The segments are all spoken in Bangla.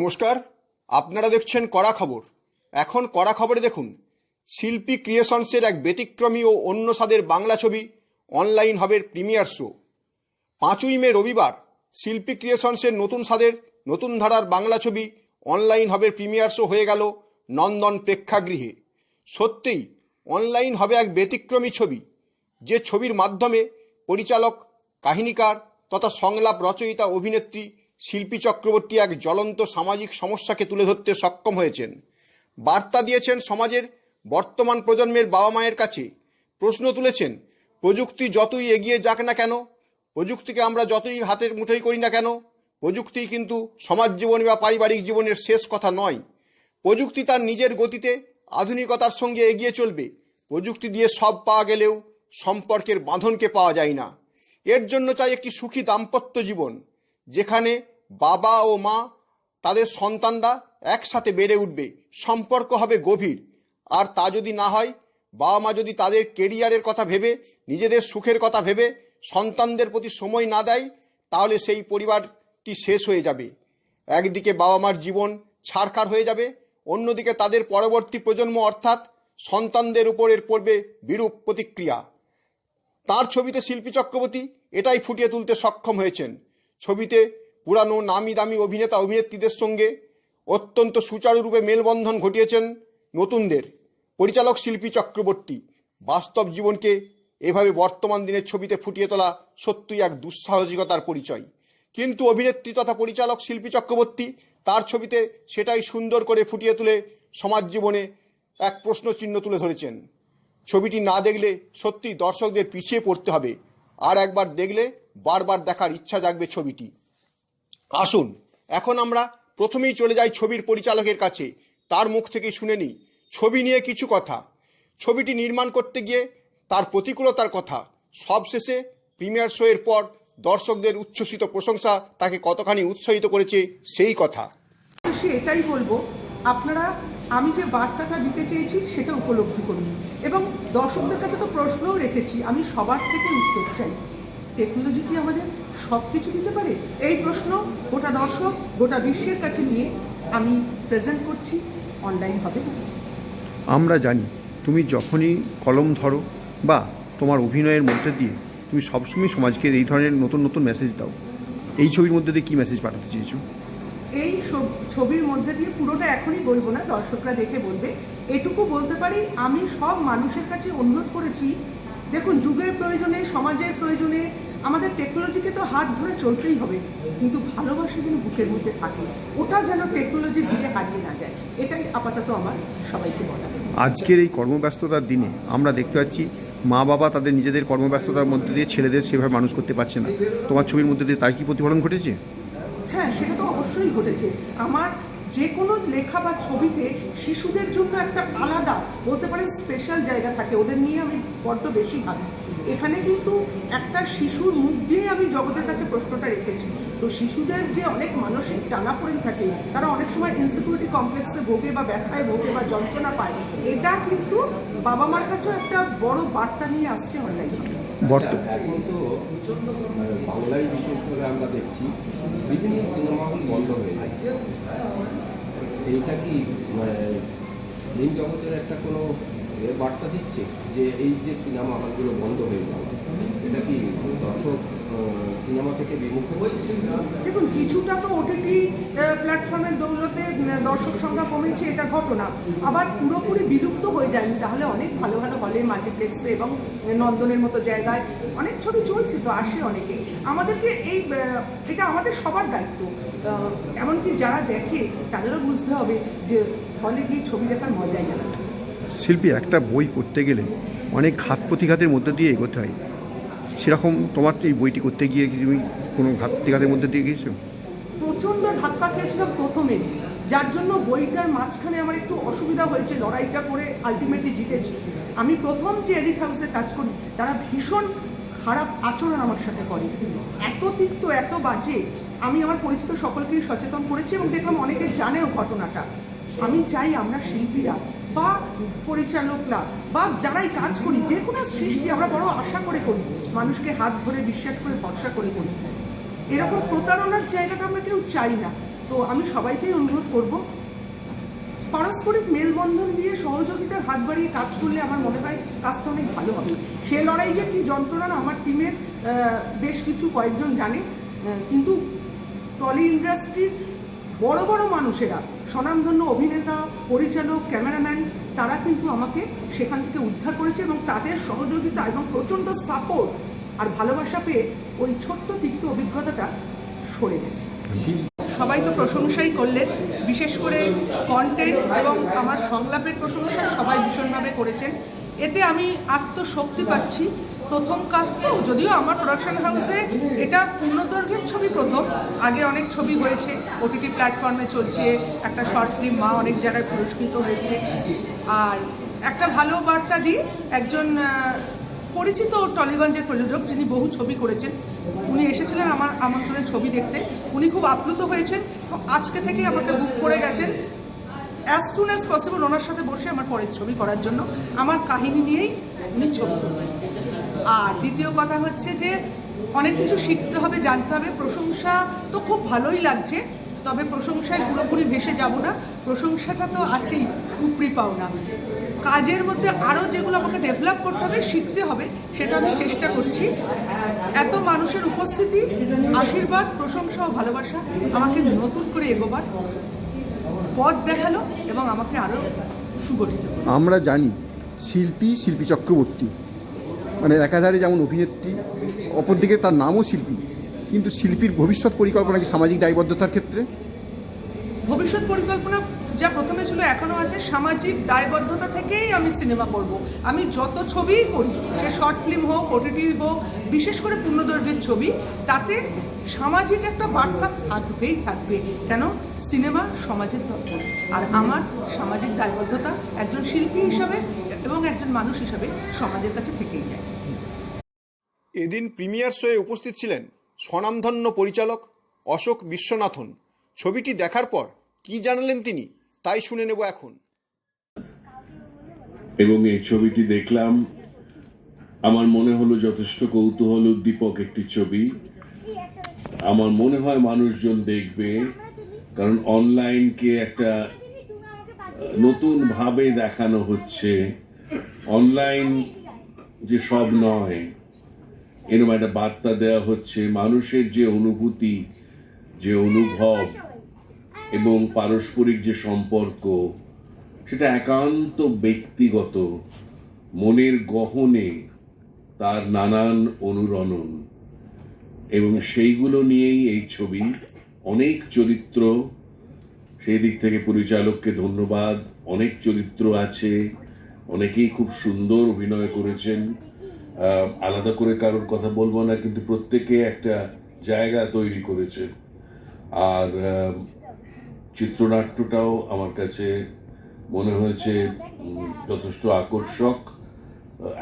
নমস্কার, আপনারা দেখছেন কড়া খবর। এখন কড়া খবরে দেখুন, শিল্পী ক্রিয়েশনসের এক ব্যতিক্রমী ও অন্য স্বাদের বাংলা ছবি অনলাইন হবে প্রিমিয়ার শো। পাঁচই মে রবিবার, শিল্পী ক্রিয়েশনসের নতুন স্বাদের নতুন ধারার বাংলা ছবি অনলাইন হবে প্রিমিয়ার শো হয়ে গেল নন্দন প্রেক্ষাগৃহে। সত্যিই, অনলাইন হবে এক ব্যতিক্রমী ছবি, যে ছবির মাধ্যমে পরিচালক, কাহিনীকার তথা সংলাপ রচয়িতা, অভিনেত্রী শিল্পী চক্রবর্তী এক জ্বলন্ত সামাজিক সমস্যাকে তুলে ধরতে সক্ষম হয়েছেন। বার্তা দিয়েছেন সমাজের বর্তমান প্রজন্মের বাবা মায়ের কাছে। প্রশ্ন তুলেছেন, প্রযুক্তি যতই এগিয়ে যাক না কেন, প্রযুক্তিকে আমরা যতই হাতের মুঠোই করি না কেন, প্রযুক্তি কিন্তু সমাজ জীবন বা পারিবারিক জীবনের শেষ কথা নয়। প্রযুক্তি তার নিজের গতিতে আধুনিকতার সঙ্গে এগিয়ে চলবে। প্রযুক্তি দিয়ে সব পাওয়া গেলেও সম্পর্কের বাঁধনকে পাওয়া যায় না। এর জন্য চাই একটি সুখী দাম্পত্য জীবন, যেখানে বাবা ও মা, তাদের সন্তানরা একসাথে বেড়ে উঠবে। সম্পর্ক হবে গভীর। আর তা যদি না হয়, বাবা মা যদি তাদের কেরিয়ারের কথা ভেবে, নিজেদের সুখের কথা ভেবে, সন্তানদের প্রতি সময় না দেয়, তাহলে সেই পরিবারটি শেষ হয়ে যাবে। একদিকে বাবা মার জীবন ছাড়খার হয়ে যাবে, অন্যদিকে তাদের পরবর্তী প্রজন্ম অর্থাৎ সন্তানদের উপরের পড়বে বিরূপ প্রতিক্রিয়া। তার ছবিতে শিল্পী চক্রবর্তী এটাই ফুটিয়ে তুলতে সক্ষম হয়েছেন। ছবিতে পুরানো নামি দামি অভিনেতা অভিনেত্রীদের সঙ্গে অত্যন্ত সুচারুরূপে মেলবন্ধন ঘটিয়েছেন নতুনদের। পরিচালক শিল্পী চক্রবর্তী। বাস্তব জীবনকে এভাবে বর্তমান দিনের ছবিতে ফুটিয়ে তোলা সত্যিই এক দুঃসাহসিকতার পরিচয়। কিন্তু অভিনেত্রী তথা পরিচালক শিল্পী চক্রবর্তী তার ছবিতে সেটাই সুন্দর করে ফুটিয়ে তুলে সমাজ জীবনে এক প্রশ্নচিহ্ন তুলে ধরেছেন। ছবিটি না দেখলে সত্যি দর্শকদের পিছিয়ে পড়তে হবে। আর একবার দেখলে বারবার দেখার ইচ্ছা জাগবে ছবিটি। আসুন, এখন আমরা প্রথমেই চলে যাই ছবির পরিচালকের কাছে। তার মুখ থেকে শুনে নিই। ছবি নিয়ে কিছু কথা। ছবিটি নির্মাণ করতে গিয়ে তার প্রতিকূলতার কথা। সবশেষে প্রিমিয়ার শো এর পর দর্শকদের উচ্ছ্বসিত প্রশংসা তাকে কতখানি উৎসাহিত করেছে সেই কথা। সে এটাই বলব, আপনারা, আমি যে বার্তাটা দিতে চেয়েছি সেটা উপলব্ধি করুন। এবং দর্শকদের কাছে তো প্রশ্নও রেখেছি, আমি সবার থেকে উত্তর চাই। টেকনোলজি কি আমাদের? সব কিছু দিতে পারে? এই প্রশ্ন গোটা দর্শক গোটা বিশ্বের কাছে নিয়ে আমি প্রেজেন্ট করছি। অনলাইন হবে আমরা জানি তুমি যখনই কলম ধরো বা তোমার অভিনয়ের মধ্যে দিয়ে তুমি সবসময় সমাজকে এই ধরনের নতুন নতুন মেসেজ দাও। এই ছবির মধ্যে দিয়ে কী মেসেজ পাঠাতে চেয়েছো? এই ছবির মধ্যে দিয়ে পুরোটা এখনই বলব না দর্শকরা দেখে বলবে। এটুকু বলতে পারি আমি সব মানুষের কাছে অনুরোধ করেছি দেখুন যুগের প্রয়োজনে সমাজের প্রয়োজনে আমাদের টেকনোলজিকে তো হাত ধরে চলতেই হবে কিন্তু ভালোবাসা যেন বুকের মধ্যে থাকে ওটা যেন টেকনোলজির ভিড়ে হারিয়ে না যায় এটাই আপাতত আমার সবাইকে বলা। আজকের এই কর্মব্যস্ততার দিনে আমরা দেখতে পাচ্ছি মা বাবা তাদের নিজেদের কর্মব্যস্ততার মধ্যে দিয়ে ছেলেদের সেভাবে মানুষ করতে পারছে না। তোমার ছবির মধ্যে দিয়ে তার কি প্রতিফলন ঘটেছে? হ্যাঁ সেটা তো অবশ্যই ঘটেছে। আমার যে কোনো লেখা বা ছবিতে শিশুদের জন্য একটা আলাদা বলতে পারেন স্পেশাল জায়গা থাকে ওদের নিয়ে আমি বড্ড বেশি ভাবি। এখানে কিন্তু একটা শিশুর মুখ দিয়ে আমি জগতের কাছে প্রশ্নটা রেখেছি। তো শিশুদের যে অনেক মানসিক টানাপোড়েন থাকে তারা অনেক সময় ইনসিকিউরিটি কমপ্লেক্সে ভোগে বা ব্যথায় ভোগে বা যন্ত্রণা পায় এটা কিন্তু বাবা মার কাছেও একটা বড় বার্তা নিয়ে আসছে অনলাইনে আচ্ছা, এখন তো বাংলায় বিশেষ করে আমরা দেখছি বিভিন্ন সিনেমা হল বন্ধ হয়ে যাচ্ছে এইটা কি ফিল্ম জগতের একটা কোনো বার্তা দিচ্ছে যে এই যে সিনেমা হলগুলো বন্ধ হয়ে যাওয়া এটা কি দর্শক সিনেমা থেকে বিমুখ হচ্ছে? দেখুন, কিছুটা তো ওটিটি প্ল্যাটফর্মের দৌলতে দর্শক সংখ্যা কমেছে, এটা ঘটনা। আবার পুরোপুরি বিলুপ্ত হয়ে যায়নি, তাহলে অনেক ভালো ভালো হলে মাল্টিপ্লেক্সে এবং নন্দনের মতো জায়গায় অনেক ছবি চলছে তো, আসে অনেকে। আমাদেরকে এই এটা আমাদের সবার দায়িত্ব। এমনকি যারা দেখে, তাদেরও বুঝতে হবে যে হলে গিয়ে ছবি দেখার মজাই আলাদা। শিল্পী একটা বই করতে গেলে অনেক ঘাত প্রতিঘাতের মধ্যে দিয়ে এগোতে হয়। সেরকম তোমার এই বইটি করতে গিয়ে কি তুমি কোনো ঘাত প্রতিঘাতের মধ্যে দিয়ে গিয়েছো? প্রচণ্ড ধাক্কা খেয়েছিলাম প্রথমে। যার জন্য বইটার মাঝখানে আমার একটু অসুবিধা হয়েছে, লড়াইটা করে আলটিমেটলি জিতেছি। আমি প্রথম যে এডিট হাউসে কাজ করি, তারা ভীষণ খারাপ আচরণ আমার সাথে করে। এত তিক্ত, এত বাজে, আমি আমার পরিচিত সকলকেই সচেতন করেছি এবং দেখলাম অনেকে জানেও ঘটনাটা। আমি চাই আমরা শিল্পীরা বা পরিচালকরা বা যারাই কাজ করি, যে কোনো সৃষ্টি আমরা বড় আশা করে করি, মানুষকে হাত ধরে বিশ্বাস করে, ভরসা করে করি। এরকম প্রতারণার জায়গাটা আমরা কেউ চাই না। তো আমি সবাইকেই অনুরোধ করব, পারস্পরিক মেলবন্ধন দিয়ে সহযোগিতার হাত বাড়িয়ে কাজ করলে আমার মনে হয় কাজটা অনেক ভালো হবে। সে লড়াই যে কী যন্ত্রণা আমার টিমের বেশ কিছু কয়েকজন জানে কিন্তু টলি ইন্ডাস্ট্রির বড় বড় মানুষেরা স্বনামধন্য অভিনেতা, পরিচালক, ক্যামেরাম্যান, তারা কিন্তু আমাকে সেখান থেকে উদ্ধার করেছে এবং তাদের সহযোগিতা এবং প্রচণ্ড সাপোর্ট আর ভালোবাসা পেয়ে ওই ছোট্ট তিক্ত অভিজ্ঞতাটা সরে গেছে। সবাই তো প্রশংসাই করলেন, বিশেষ করে কন্টেন্ট এবং আমার সংলাপের প্রশংসা সবাই ভীষণভাবে করেছেন। এতে আমি আত্মশক্তি পাচ্ছি প্রথম কাজ তো, যদিও আমার প্রোডাকশন হাউসে এটা পূর্ণদৈর্ঘ্যের ছবি প্রথম। আগে অনেক ছবি হয়েছে ওটিটি প্ল্যাটফর্মে চলছে, একটা শর্ট ফিল্ম মা অনেক জায়গায় পুরস্কৃত হয়েছে। আর একটা ভালো বার্তা দিই, একজন পরিচিত টলিগঞ্জের প্রযোজক, যিনি বহু ছবি করেছেন, উনি এসেছিলেন আমার আমন্ত্রণে ছবি দেখতে। উনি খুব আপ্লুত হয়েছেন আজকে থেকেই আমাকে বুক করে গেছেন। অ্যাজ সুন অ্যাজ পসিবল ওনার সাথে বসে আমার পরের ছবি করার জন্য। আমার কাহিনী নিয়েই উনি ছবি করবেন আর দ্বিতীয় কথা হচ্ছে যে অনেক কিছু শিখতে হবে, জানতে হবে। প্রশংসা তো খুব ভালোই লাগছে, তবে প্রশংসায় পুরোপুরি ভেসে যাব না। প্রশংসাটা তো আছেই, উপরি পাওনা কাজের মধ্যে আরও যেগুলো আমাকে ডেভেলপ করতে হবে, শিখতে হবে, সেটা আমি চেষ্টা করছি। এত মানুষের উপস্থিতি, আশীর্বাদ, প্রশংসা ও ভালোবাসা আমাকে নতুন করে এগোবার, পথ দেখাল এবং আমাকে আরও সুগঠিত আমরা জানি, শিল্পী শিল্পী চক্রবর্তী মানে একাধারে যেমন অভিনেত্রী, অপরদিকে তার নামও শিল্পী, কিন্তু শিল্পীর ভবিষ্যৎ পরিকল্পনা কি সামাজিক দায়বদ্ধতার ক্ষেত্রে? ভবিষ্যৎ পরিকল্পনা যা প্রথমে ছিল এখনও আছে। সামাজিক দায়বদ্ধতা থেকেই আমি সিনেমা করব। আমি যত ছবিই করি, সে শর্ট ফিল্ম হোক ওটিটি হোক, বিশেষ করে পূর্ণদৈর্ঘ্যের ছবি, তাতে সামাজিক একটা বার্তা থাকবেই থাকবে। কেন? সিনেমা সমাজের দরকার। আর আমার সামাজিক দায়বদ্ধতা একজন শিল্পী হিসাবে এবং একজন মানুষ হিসাবে সমাজের কাছে থেকেই যায়। এদিন প্রিমিয়ার শোয়ে উপস্থিত ছিলেন স্বনামধন্য পরিচালক অশোক বিশ্বনাথন। ছবিটি দেখার পর কি জানালেন তিনি তাই শুনে নেব এখন। এবং এই ছবিটি দেখলাম আমার মনে হলো যথেষ্ট কৌতূহল উদ্দীপক একটি ছবি। আমার মনে হয় মানুষজন দেখবে কারণ অনলাইনকে একটা নতুন ভাবে দেখানো হচ্ছে। অনলাইন যে সব নয় এরকম একটা বার্তা দেওয়া হচ্ছে, মানুষের যে অনুভূতি, যে অনুভব এবং পারস্পরিক যে সম্পর্ক, সেটা একান্ত ব্যক্তিগত, মনের গহনে তার নানান অনুরণন এবং সেইগুলো নিয়েই এই ছবি অনেক চরিত্র, সেই দিক থেকে পরিচালককে ধন্যবাদ, অনেক চরিত্র আছে। অনেকেই খুব সুন্দর অভিনয় করেছেন। আলাদা করে কারোর কথা বলব না, কিন্তু প্রত্যেকে একটা জায়গা তৈরি করেছে। আর চিত্রনাট্যটাও আমার কাছে মনে হয়েছে যথেষ্ট আকর্ষক।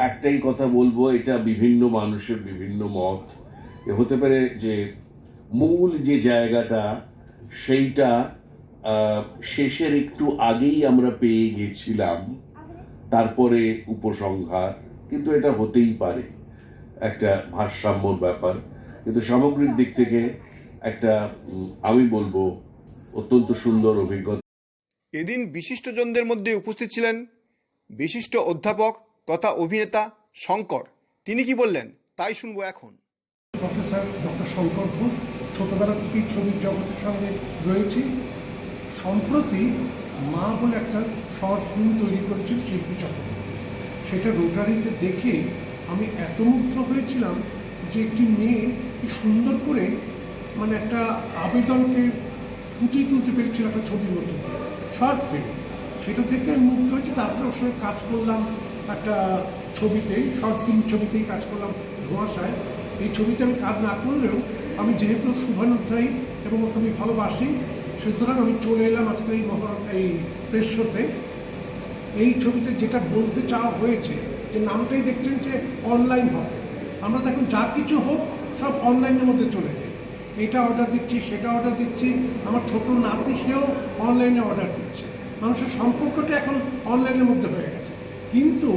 একটাই কথা বলব, এটা বিভিন্ন মানুষের বিভিন্ন মত। হতে পারে যে মূল যে জায়গাটা, সেইটা শেষের একটু আগেই আমরা পেয়ে গেছিলাম। তারপরে উপসংহার কিন্তু এটা হতেই পারে। একটা ভারসাম্যর ব্যাপার। কিন্তু সামগ্রিক দিক থেকে একটা আমি বলব অত্যন্ত সুন্দর অভিজ্ঞতা। এদিন বিশিষ্টজনদের মধ্যে উপস্থিত ছিলেন বিশিষ্ট অধ্যাপক তথা অভিনেতা শঙ্কর। তিনি কি বললেন তাই শুনব এখন। প্রফেসর ডক্টর শঙ্কর ঘোষ ছোটবেলা থেকেই ছবির জগতের সঙ্গে রয়েছি। সম্প্রতি মা বলে একটা শর্ট ফিল্ম তৈরি করেছে শিল্পী চক্রবর্তী। সেটা রোটারিতে দেখে আমি এত মুগ্ধ হয়েছিলাম যে একটি মেয়ে কি সুন্দর করে মানে একটা আবেদনকে ফুটিয়ে তুলতে পেরেছিল একটা ছবির মধ্যে দিয়ে। Short film. সেটা দেখে আমি মুগ্ধ হয়েছি, তারপরে ওর সঙ্গে কাজ করলাম একটা ছবিতে, শর্ট ফিল্ম ছবিতেই কাজ করলাম ধোঁয়াশায়। এই ছবিতে আমি কাজ না করলেও আমি যেহেতু শুভানুধ্যায়ী এবং ওকে আমি ভালোবাসি, সুতরাং আমি চলে এলাম আজকে এই মহা এই প্রেস শোতে এই ছবিতে যেটা বলতে চাওয়া হয়েছে, যে নামটাই দেখছেন যে অনলাইন হবে। আমরা তো এখন যা কিছু হোক, সব অনলাইনের মধ্যে চলে যায়। এটা অর্ডার দিচ্ছি, সেটা অর্ডার দিচ্ছি, আমার ছোট নাতি সেও অনলাইনে অর্ডার দিচ্ছে। মানুষের সম্পর্কটা এখন অনলাইনের মধ্যে হয়ে গেছে। কিন্তু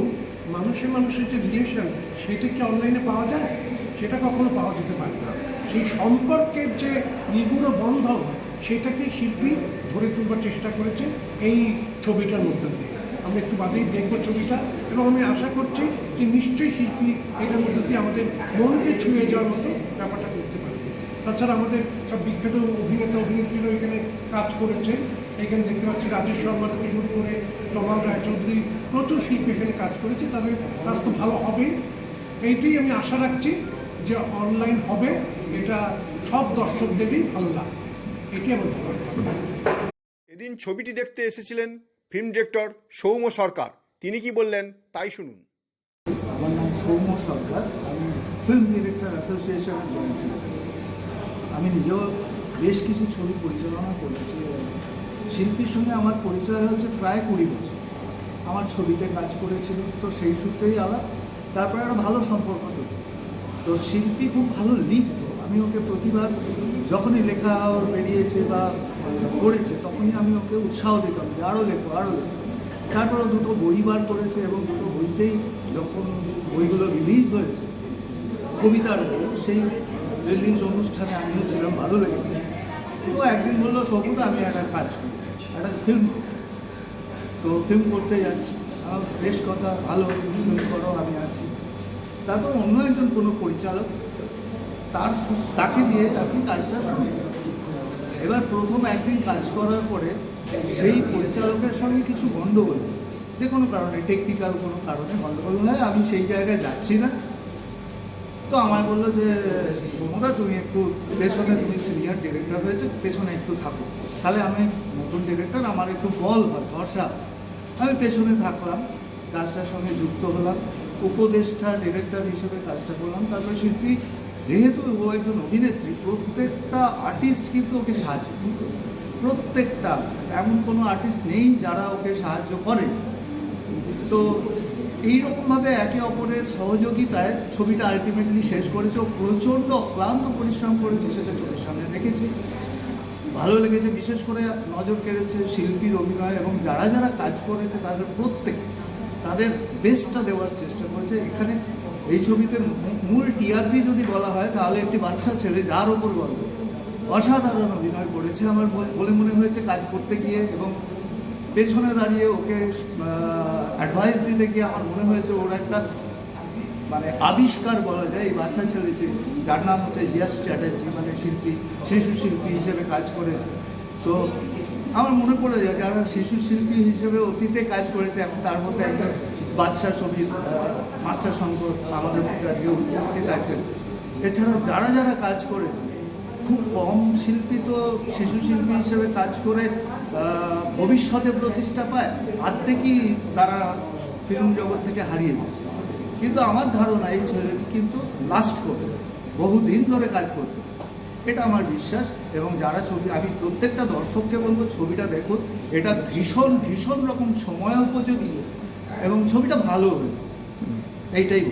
মানুষের মানুষের যে রিলেশন সেটা কি অনলাইনে পাওয়া যায়? সেটা কখনো পাওয়া যেতে পারে না। সেই সম্পর্কের যে নিগুড় বন্ধন, সেটাকে শিল্পী ধরে তুলবার চেষ্টা করেছে এই ছবিটার মধ্যে দিয়ে। আমরা একটু বাদেই দেখব ছবিটা, এবং আমি আশা করছি যে নিশ্চয়ই শিল্পী এটার মধ্যে দিয়ে আমাদের মনকে ছুঁয়ে যাওয়ার মতো ব্যাপারটা করতে পারবে। তাছাড়া আমাদের সব বিখ্যাত অভিনেতা অভিনেত্রীরা এখানে কাজ করেছে এখানে দেখতে পাচ্ছি রাজেশ শর্মা থেকে শুরু করে নবাব রায়চৌধুরী, প্রচুর শিল্পী এখানে কাজ করেছে, তাদের কাজ তো ভালো হবেই এইটাই আমি আশা রাখছি যে অনলাইন হবে, এটা সব দর্শকদেরই ভালো লাগবে। এটাই আমার এদিন ছবিটি দেখতে এসেছিলেন ফিল্ম ডিরেক্টর সৌম্য সরকার। তিনি কি বললেন, তাই শুনুন। আমার নাম সৌম্য সরকার। আমি ফিল্ম ডিরেক্টর অ্যাসোসিয়েশনের জয়েন্ট আমি নিজেও বেশ কিছু ছবি পরিচালনা করেছি শিল্পীর সঙ্গে আমার পরিচয় হচ্ছে প্রায় কুড়ি বছর। আমার ছবিতে কাজ করেছিল, তো সেই সূত্রেই আলাপ। তারপরে একটা ভালো সম্পর্ক তৈরি তো শিল্পী খুব ভালো লিখতো আমি ওকে প্রতিবার যখনই লেখা বেরিয়েছে বা করেছে, তখনই আমি ওকে উৎসাহ দিতাম যে আরও লেখো আরও লেখো। তারপরে দুটো বই বার করেছে এবং দুটো বইতেই যখন বইগুলো রিলিজ হয়েছে, কবিতার সেই রিলিজ অনুষ্ঠানে আমিও ছিলাম, ভালো লেগেছে। তো একদিন বলল, সবুজ, আমি একটা কাজ করি, একটা ফিল্ম তো ফিল্ম করতে যাচ্ছি। বেশ কথা, ভালো করো, আমি আছি। তারপর অন্য একজন কোনো পরিচালক, তার তাকে দিয়ে আপনি কাজটা শুনে। এবার প্রথম একদিন কাজ করার পরে সেই পরিচালকের সঙ্গে কিছু গণ্ডগোল যে কোনো কারণে টেকনিক্যাল কোনো কারণে গণ্ডগোল হয় আমি সেই জায়গায় যাচ্ছি না। তো আমার বলল যে সোমদা তুমি একটু পেছনে, তুমি সিনিয়র ডিরেক্টর হয়েছে, পেছনে একটু থাকো। তাহলে আমি নতুন ডিরেক্টর আমার একটু বল হয়, ভরসা আমি পেছনে থাকলাম, কাজটার সঙ্গে যুক্ত হলাম, উপদেষ্টা ডিরেক্টর হিসেবে কাজটা করলাম, তারপরে শিল্পী যেহেতু ও একজন অভিনেত্রী, প্রত্যেকটা আর্টিস্ট কিন্তু ওকে সাহায্য। প্রত্যেকটা এমন কোনো আর্টিস্ট নেই যারা ওকে সাহায্য করে। তো এইরকমভাবে একে অপরের সহযোগিতায় ছবিটা আলটিমেটলি শেষ করেছে ও প্রচণ্ড অক্লান্ত পরিশ্রম করেছে সেটা চোখের সামনে দেখেছি ভালো লেগেছে, বিশেষ করে নজর কেড়েছে শিল্পীর অভিনয় এবং যারা যারা কাজ করেছে তাদের প্রত্যেক, তাদের বেস্টটা দেওয়ার চেষ্টা করেছে। এখানে এই ছবিতে মূল টিআরপি যদি বলা হয়, তাহলে একটি বাচ্চা ছেলে যার ওপর গল্প অসাধারণ অভিনয় করেছে আমার বলে মনে হয়েছে কাজ করতে গিয়ে এবং পেছনে দাঁড়িয়ে ওকে অ্যাডভাইস দিতে গিয়ে আমার মনে হয়েছে ওর একটা মানে আবিষ্কার বলা যায় এই বাচ্চা ছেলে যে, যার নাম হচ্ছে ইয়াস চ্যাটার্জি মানে শিল্পী, শিশু শিল্পী হিসেবে কাজ করেছে। তো আমার মনে পড়ে যায় যারা শিশু শিল্পী হিসেবে অতীতে কাজ করেছে এখন তার মধ্যে একজন বাদশা ছবির আহ, মাস্টার শঙ্কর আমাদের মধ্যে উপস্থিত আছেন। এছাড়া যারা যারা কাজ করেছে খুব কম শিল্পী তো শিশু শিল্পী হিসেবে কাজ করে ভবিষ্যতে প্রতিষ্ঠা পায় আর্ধেকই তারা ফিল্ম জগৎ থেকে হারিয়ে যায় কিন্তু আমার ধারণা এই ছেলেটি কিন্তু লাস্ট করবে বহুদিন ধরে কাজ করবে। এটা আমার বিশ্বাস এবং যারা ছবি আমি প্রত্যেকটা দর্শককে বলব ছবিটা দেখুন এটা ভীষণ ভীষণ রকম সময় উপযোগী। এবং ছবিটা ভালো হয়েছে। এইটাই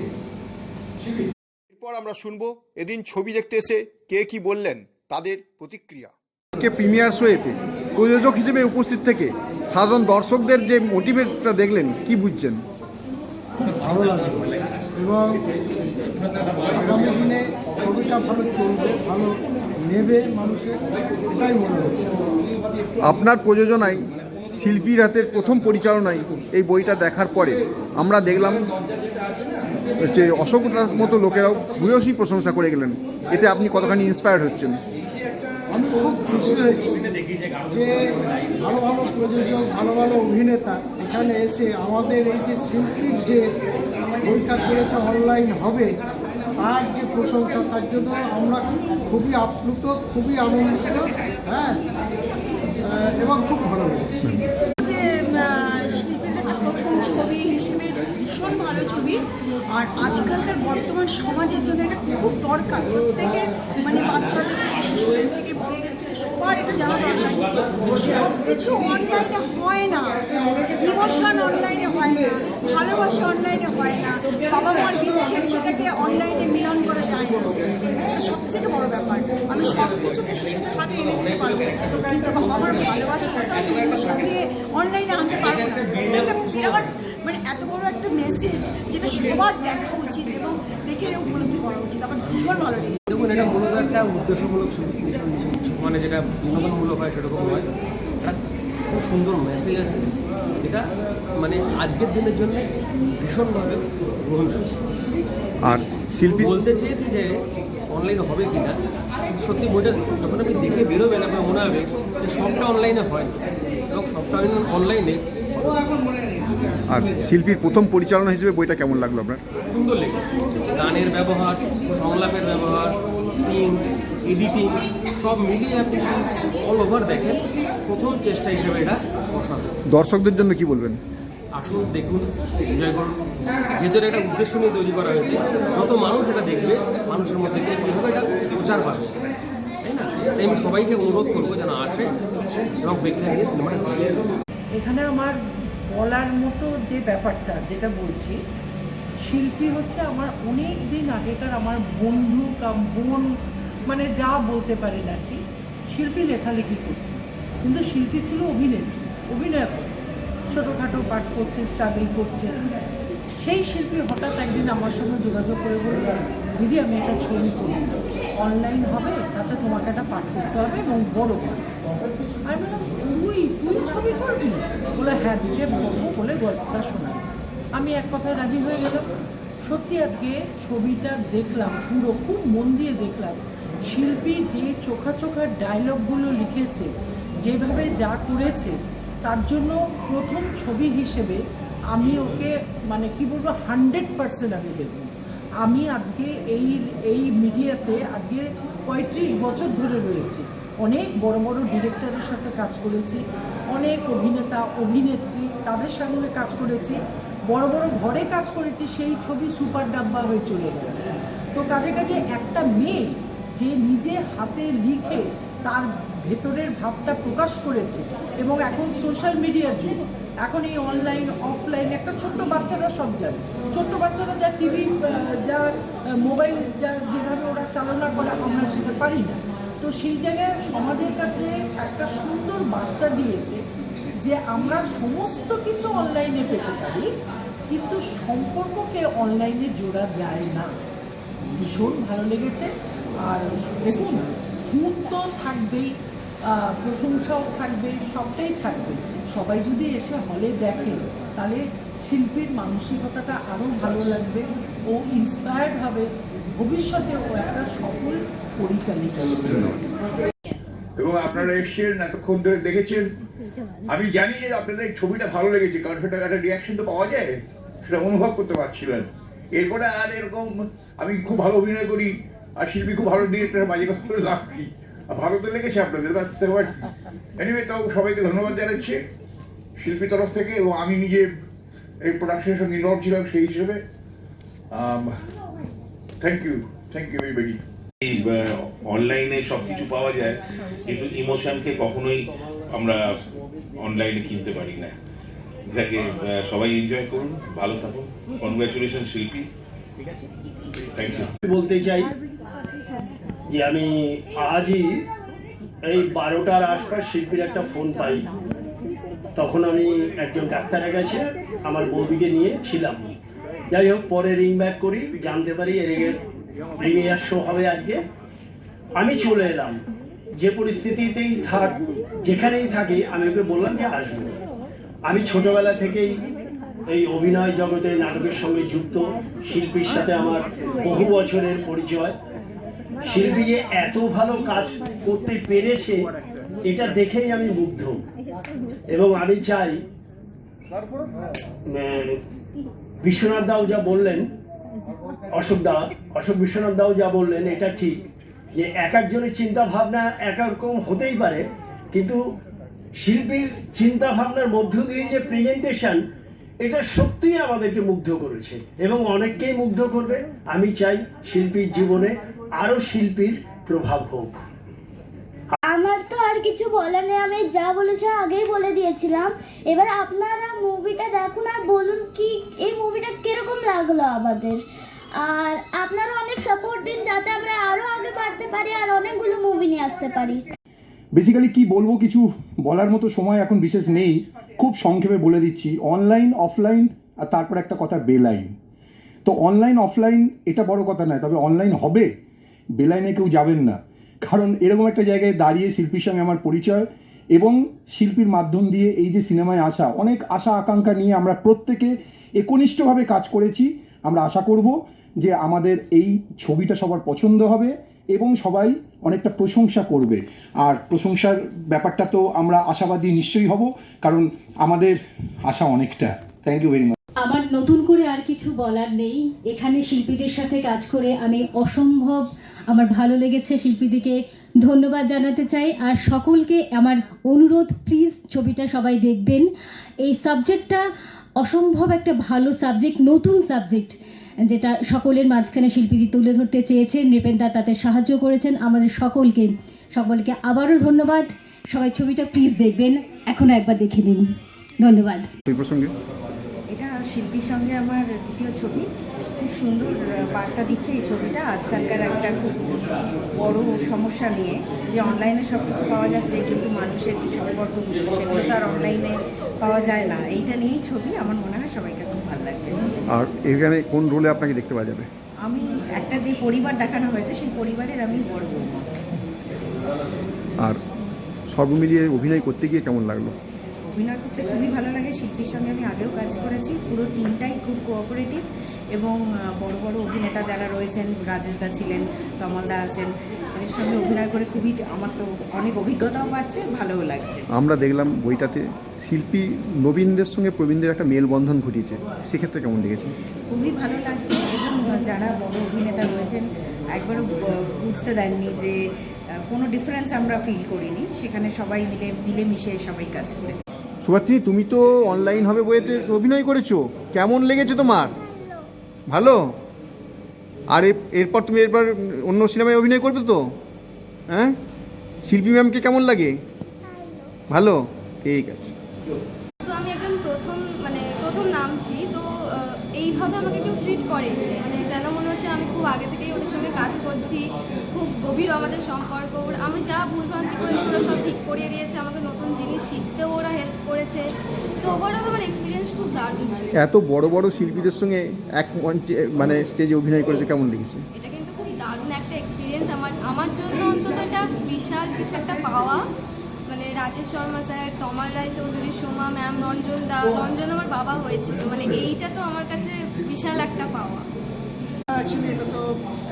এরপর আমরা শুনব এদিন ছবি দেখতে এসে কে কি বললেন তাদের প্রতিক্রিয়া। আজকে প্রিমিয়ার শোয়েতে প্রযোজক হিসেবে উপস্থিত থেকে সাধারণ দর্শকদের যে মোটিভেটটা দেখলেন কি বুঝছেন? ভালো লাগবে এবং আগামী দিনে ছবিটা ভালো চলবে ভালো নেবে মানুষের এটাই মনে আপনার প্রযোজনায় শিল্পীর হাতের প্রথম পরিচালনায় এই বইটা দেখার পরে আমরা দেখলাম যে অশোকতার মতো লোকেরাও ভূয়সী প্রশংসা করে গেলেন। এতে আপনি কতখানি ইন্সপায়ার্ড হচ্ছেন? আমি খুব খুশি হয়েছি যে ভালো ভালো প্রযোজক, ভালো ভালো অভিনেতা এখানে এসে আমাদের এই যে শিল্পীর যে বইটা করেছে অনলাইন হবে, তার যে প্রশংসা, তার জন্য আমরা খুবই আপ্লুত, খুবই আনন্দিত হ্যাঁ? এবং খুব ভালো লেগেছে। ছবি হিসেবে ভীষণ ভালো ছবি। আর আজকালকার বর্তমান সমাজের জন্য এটা খুব দরকার। প্রত্যেকের মানে বাচ্চাদের শিশুদের এটা জানা দরকার কিছু অনলাইনে হয় না। ইমোশন অনলাইনে হয় না। ভালোবাসা অনলাইনে হয় না। বাবা মার দিচ্ছেন সেটাকে অনলাইনে মিলন করা যায় না। সব থেকে বড় ব্যাপার। আমি সব কিছুকে শিশুদের হাতে এনে দিতে পারব। কিন্তু বাবা মার ভালোবাসাটা তো আমি ইমোশন দিয়ে অনলাইনে আনতে পারব না। একটা বিরাট মানে এত বড় একটা মেসেজ যেটা সবার দেখা উচিত এবং দেখে উপলব্ধি করা উচিত। আমার ভীষণ ভালো লেগেছে দেখুন এটা মূলত একটা একটা উদ্দেশ্যমূলক মানে যেটা বিনোদনমূলক হয় সেরকম হয় একটা খুব সুন্দর মেসেজ আছে। যেটা মানে আজকের দিনের জন্য ভীষণভাবে গ্রহণযোগ্য। আর শিল্পী বলতে চেয়েছি যে অনলাইন হবে কি না সত্যি বোঝা যখন আপনি দেখে বেরোবেন আপনার মনে হবে যে সবটা অনলাইনে হয় এবং সবটা অনলাইনে আর শিল্পীর প্রথম পরিচালনা হিসেবে বইটা কেমন লাগল আপনার? সুন্দর লেগেছে। গানের ব্যবহার সংলাপের ব্যবহার সিন এডিটিং সব মিলিয়ে আপনি অল ওভার দেখেন প্রথম চেষ্টা হিসেবে এটা অসাধারণ দর্শকদের জন্য কি বলবেন? আসুন দেখুন এনজয় করুন। যেহেতু একটা উদ্দেশ্য নিয়ে তৈরি করা হয়েছে। যত মানুষ এটা দেখবে মানুষের মধ্যে কীভাবে এটা প্রচার পাবে। তাই না? তাই আমি সবাইকে অনুরোধ করব যেন আসে এবং প্রেক্ষাগৃহে সিনেমাটা দেখে এখানে আমার বলার মতো যে ব্যাপারটা যেটা বলছি শিল্পী হচ্ছে আমার অনেক দিন আগেকার আমার বন্ধু কাম বোন মানে যা বলতে পারেন আর কি, শিল্পী লেখালেখি করত। কিন্তু শিল্পী ছিল অভিনেত্রী অভিনয় ছোটোখাটো পাঠ করছে স্ট্রাগল করছে। সেই শিল্পী হঠাৎ একদিন আমার সঙ্গে যোগাযোগ করে বলল, দিদি, আমি একটা ছবি করি অনলাইন হবে, তাতে তোমাকে একটা পাঠ করতে হবে এবং বড় পাঠ। আমি বললাম, তুই তুই ছবি করবি? বলে হ্যাঁ দিদি বলব বলে গল্পটা শোনা আমি এক কথায় রাজি হয়ে গেলাম। সত্যি আজকে ছবিটা দেখলাম, পুরো, খুব মন দিয়ে দেখলাম। শিল্পী যে চোখা চোখা ডায়লগগুলো লিখেছে, যেভাবে যা করেছে, তার জন্য প্রথম ছবি হিসেবে আমি ওকে মানে কি বলব হান্ড্রেড পার্সেন্ট আমি দেখব আমি আজকে এই এই মিডিয়াতে আজকে পঁয়ত্রিশ বছর ধরে রয়েছি। অনেক বড় বড় ডিরেক্টরের সাথে কাজ করেছি, অনেক অভিনেতা, অভিনেত্রী তাদের সঙ্গে কাজ করেছি, বড় বড় ঘরে কাজ করেছি, সেই ছবি সুপার ডাব্বা হয়ে চলে গেছে। তো কাজে কাজে একটা মেয়ে যে নিজে হাতে লিখে তার ভেতরের ভাবটা প্রকাশ করেছে। এবং এখন সোশ্যাল মিডিয়ার যুগ। এখন এই অনলাইন অফলাইন একটা ছোট্ট বাচ্চারা সব জানে। ছোট্ট বাচ্চারা যা টিভি যা মোবাইল যা যেভাবে ওরা চালনা করে, আমরা সেটা পারি না। তো সেই জায়গায় সমাজের কাছে একটা সুন্দর বার্তা দিয়েছে যে আমরা সমস্ত কিছু অনলাইনে পেতে পারি, কিন্তু সম্পর্ককে অনলাইনে জোড়া যায় না। ভীষণ ভালো লেগেছে। আর দেখুন খুঁত তো থাকবেই প্রশংসাও থাকবে সবটাই থাকবে। সবাই যদি এসে হলে দেখে, তাহলে শিল্পীর মানসিকতাটা আরও ভালো লাগবে ও ইন্সপায়ার্ড হবে, ভবিষ্যতে ও একটা সফল পরিচালিত এবং আপনারা এসছেন, এতক্ষণ ধরে দেখেছেন। আমি জানি যে আপনাদের এই ছবিটা ভালো লেগেছে, কারণ সেটা একটা রিয়াকশন তো পাওয়া যায়, সেটা অনুভব করতে পারছিলেন। এরপরে আর এরকম আমি খুব ভালো অভিনয় করি আর শিল্পী খুব ভালো ডিরেক্টর বাজে কথা বলে লাভ কি? ভালো তো লেগেছে আপনাদের, ব্যাস এনিওয়ে তাও সবাইকে ধন্যবাদ জানাচ্ছি শিল্পী তরফ থেকে এবং আমি নিজে এই প্রোডাকশনের সঙ্গে ইনভলভ ছিলাম সেই হিসেবে। Thank you thank you everybody অনলাইনে সব কিছু পাওয়া যায়, কিন্তু ইমোশনকে কখনোই আমরা অনলাইনে কিনতে পারি না। যাকে সবাই এনজয় করুন, ভালো থাকুন। কনগ্রাচুলেশন শিল্পী। বলতে চাই যে আমি আজই এই বারোটার আশপাশ শিল্পীর একটা ফোন পাই। তখন আমি একজন ডাক্তারের কাছে আমার বৌদিকে নিয়ে ছিলাম। যাই হোক, পরে রিং ব্যাক করি, জানতে পারি রিংয়ের রিংয়ের শো হবে আজকে। আমি চলে এলাম। যে পরিস্থিতিতেই থাক, যেখানেই থাকি, আমি ওকে বললাম যে আসব। আমি ছোটবেলা থেকেই এই অভিনয় জগতে নাটকের সঙ্গে যুক্ত শিল্পীর সাথে আমার বহু বছরের পরিচয়। শিল্পী যে এত ভালো কাজ করতে পেরেছে, এটা দেখেই আমি মুগ্ধ। এবং আমি চাই বিশ্বনাথ দাও যা বললেন, অশোক দা, অশোক বিশ্বনাথ দাও যা বললেন, এটা ঠিক যে এক একজনের চিন্তা ভাবনা এক এক রকম হতেই পারে, কিন্তু শিল্পীর চিন্তা ভাবনার মধ্য দিয়ে যে প্রেজেন্টেশন এটা সত্যিই আমাদেরকে মুগ্ধ করেছে এবং অনেককেই মুগ্ধ করবে। আমি চাই শিল্পীর জীবনে আরও শিল্পীর প্রভাব হোক। আমার তো আর কিছু বলার নেই, আমি যা বলেছি আগেই বলে দিয়েছিলাম। এবার আপনারা মুভিটা দেখুন আর বলুন কি, এই মুভিটা কীরকম লাগল আমাদের। আর আপনারা অনেক সাপোর্ট দিন যাতে আমরা আরও আগে বাড়তে পারি আর অনেকগুলো মুভি নিয়ে আসতে পারি। বেসিক্যালি কি বলব, কিছু বলার মতো সময় এখন বিশেষ নেই। খুব সংক্ষেপে বলে দিচ্ছি। অনলাইন অফলাইন আর তারপর একটা কথা বেলাইন তো অনলাইন অফলাইন এটা বড় কথা নয়, তবে অনলাইন হবে। বেলাইনে কেউ যাবেন না। কারণ এরকম একটা জায়গায় দাঁড়িয়ে শিল্পীর সঙ্গে আমার পরিচয় এবং শিল্পীর মাধ্যম দিয়ে এই যে সিনেমায় আসা, অনেক আশা, আকাঙ্ক্ষা নিয়ে আমরা প্রত্যেকে একনিষ্ঠভাবে কাজ করেছি। আমরা আশা করব যে আমাদের এই ছবিটা সবার পছন্দ হবে। এবং সবাই অনেকটা প্রশংসা করবে। আর প্রশংসার ব্যাপারটা তো আমরা আশাবাদী নিশ্চয়ই হব, কারণ আমাদের আশা অনেকটা। থ্যাংক ইউ ভেরি মাচ আমার নতুন করে আর কিছু বলার নেই। এখানে শিল্পীদের সাথে কাজ করে আমি অসম্ভব, আমার ভালো লেগেছে শিল্পীদিকে। ধন্যবাদ জানাতে চাই। আর সকলকে আমার অনুরোধ প্লিজ ছবিটা সবাই দেখবেন। এই সাবজেক্টটা অসম্ভব একটা ভালো সাবজেক্ট নতুন সাবজেক্ট যেটা সকলের মাঝখানে শিল্পীদি তুলে ধরতে চেয়েছেন নৃপেন্দা তাতে সাহায্য করেছেন আমাদের সকলকে সকলকে আবারও ধন্যবাদ। সবাই ছবিটা প্লিজ দেখবেন এখন একবার দেখে নিন। ধন্যবাদ। এই প্রসঙ্গে? এটা শিল্পীর সঙ্গে আমার দ্বিতীয় ছবি। খুব সুন্দর বার্তা দিচ্ছে এই ছবিটা। আজকালকার একটা খুব বড় সমস্যা নিয়ে যে অনলাইনে সব কিছু পাওয়া যাচ্ছে কিন্তু মানুষের যে সম্পর্কগুলো সেগুলো তো আর অনলাইনে পাওয়া যায় না। এইটা নিয়েই ছবি আমার মনে হয় সবাইকে আর এখানে কোন রোলে আপনাকে দেখতে পাওয়া যাবে? আমি একটা যে পরিবার দেখানো হয়েছে সেই পরিবারের আমি বড় বৌমা। আর সর্ব মিলিয়ে অভিনয় করতে গিয়ে কেমন লাগল? অভিনয় করতে খুবই ভালো লাগে। শিল্পীর সঙ্গে আমি আগেও কাজ করেছি। পুরো টিমটাই খুব কোঅপারেটিভ এবং বড় বড় অভিনেতা যারা রয়েছেন রাজেশ দা ছিলেন কমল দা আছেন সঙ্গে অভিনয় করে খুবই আমার তো অনেক অভিজ্ঞতাও বাড়ছে ভালোও লাগছে। আমরা দেখলাম বইটাতে শিল্পী নবীনদের সঙ্গে প্রবীণদের একটা মেলবন্ধন ঘটিয়েছে। সেক্ষেত্রে কেমন লেগেছে? খুবই ভালো লাগছে এবং যারা বড় অভিনেতা রয়েছেন একবারও বুঝতে দেননি যে কোনো ডিফারেন্স আমরা ফিল করিনি। সেখানে সবাই মিলে মিলেমিশে সবাই কাজ করেছে। সুভাত্রী তুমি তো অনলাইন হবে বইয়েতে অভিনয় করেছ। কেমন লেগেছে তোমার? ভালো? আর এরপর তুমি এরপর অন্য সিনেমায় অভিনয় করবে তো? হ্যাঁ? শিল্পী ম্যামকে কেমন লাগে? ভালো। ঠিক আছে। তো আমি একজন প্রথম মানে প্রথম নামছি, তো এইভাবে আমাকে কেউ করে মানে যেন মনে হচ্ছে আমি খুব আগে থেকেই ওদের সঙ্গে কাজ করছি, খুব গভীর আমাদের সম্পর্ক। আমি যা সব ঠিক করিয়ে দিয়েছে, আমাকে নতুন জিনিস শিখতেও ওরা হেল্প করেছে। তো ওভারঅল আমার এত বড় বড় শিল্পীদের সঙ্গে এক মঞ্চে মানে স্টেজে অভিনয় করেছে কেমন লেগেছে? এটা কিন্তু খুব দারুণ একটা এক্সপিরিয়েন্স আমার আমার জন্য অন্তত এটা বিশাল কিছু একটা পাওয়া। মানে রাজেশ শর্মা স্যার তমাল রায় চৌধুরী সোমা ম্যাম রঞ্জন দা রঞ্জন আমার বাবা হয়েছিল। মানে এইটা তো আমার কাছে বিশাল একটা পাওয়া। অ্যাকচুয়ালি এটা তো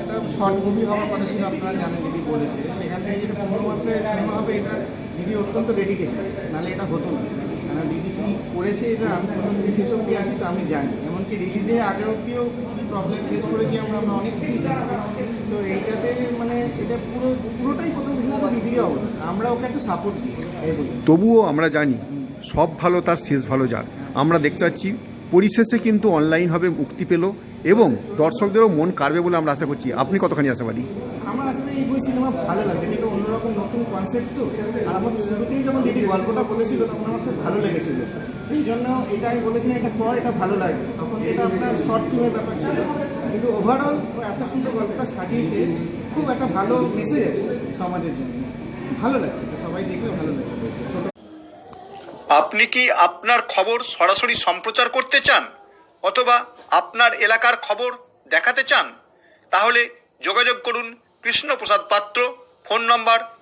একটা শর্ট মুভি হওয়ার কথা ছিল আপনারা জানেন দিদি বলেছে। সেখান থেকে যেটা সিনেমা হবে এটা দিদি অত্যন্ত ডেডিকেশন নাহলে এটা হতো না। দিদি কী করেছে এটা? আমি প্রথম থেকে শেষ অব্দি আছি তো আমি জানি। এমনকি রিলিজের আগের অব্দিও কী প্রবলেম ফেস করেছি আমরা আমরা অনেক কিছু জানি। তো এইটাতে মানে এটা পুরো পুরোটাই প্রথম থেকে শেষ অব্দি দিদিরই অবদান আমরা ওকে একটু সাপোর্ট দিয়েছি তবুও আমরা জানি সব ভালো তার শেষ ভালো যার। আমরা দেখতে পাচ্ছি পরিশেষে কিন্তু অনলাইন হবে মুক্তি পেল এবং দর্শকদেরও মন কাড়বে বলে আমরা আশা করছি। আপনি কতখানি আশাবাদী? আমার আসলে এই বই সিনেমা ভালো লাগে। অন্যরকম নতুন কনসেপ্ট তো, আর আমার শুরুতেই যখন দিদি গল্পটা বলেছিল, তখন আমার খুব ভালো লেগেছিল। এই জন্য এটা আমি বলেছিলাম এটা পর এটা ভালো লাগে তখন এটা আপনার শর্ট ফিল্মের ব্যাপার ছিল। কিন্তু ওভারঅল এত সুন্দর গল্পটা সাজিয়েছে, খুব একটা ভালো মেসেজ আছে সমাজের জন্য। ভালো লাগে সবাই দেখলে ভালো লাগে ছোট আপনি কি আপনার খবর সরাসরি সম্প্রচার করতে চান? অথবা আপনার এলাকার খবর দেখাতে চান? তাহলে যোগাযোগ করুন Krishnaprasad Patra, phone number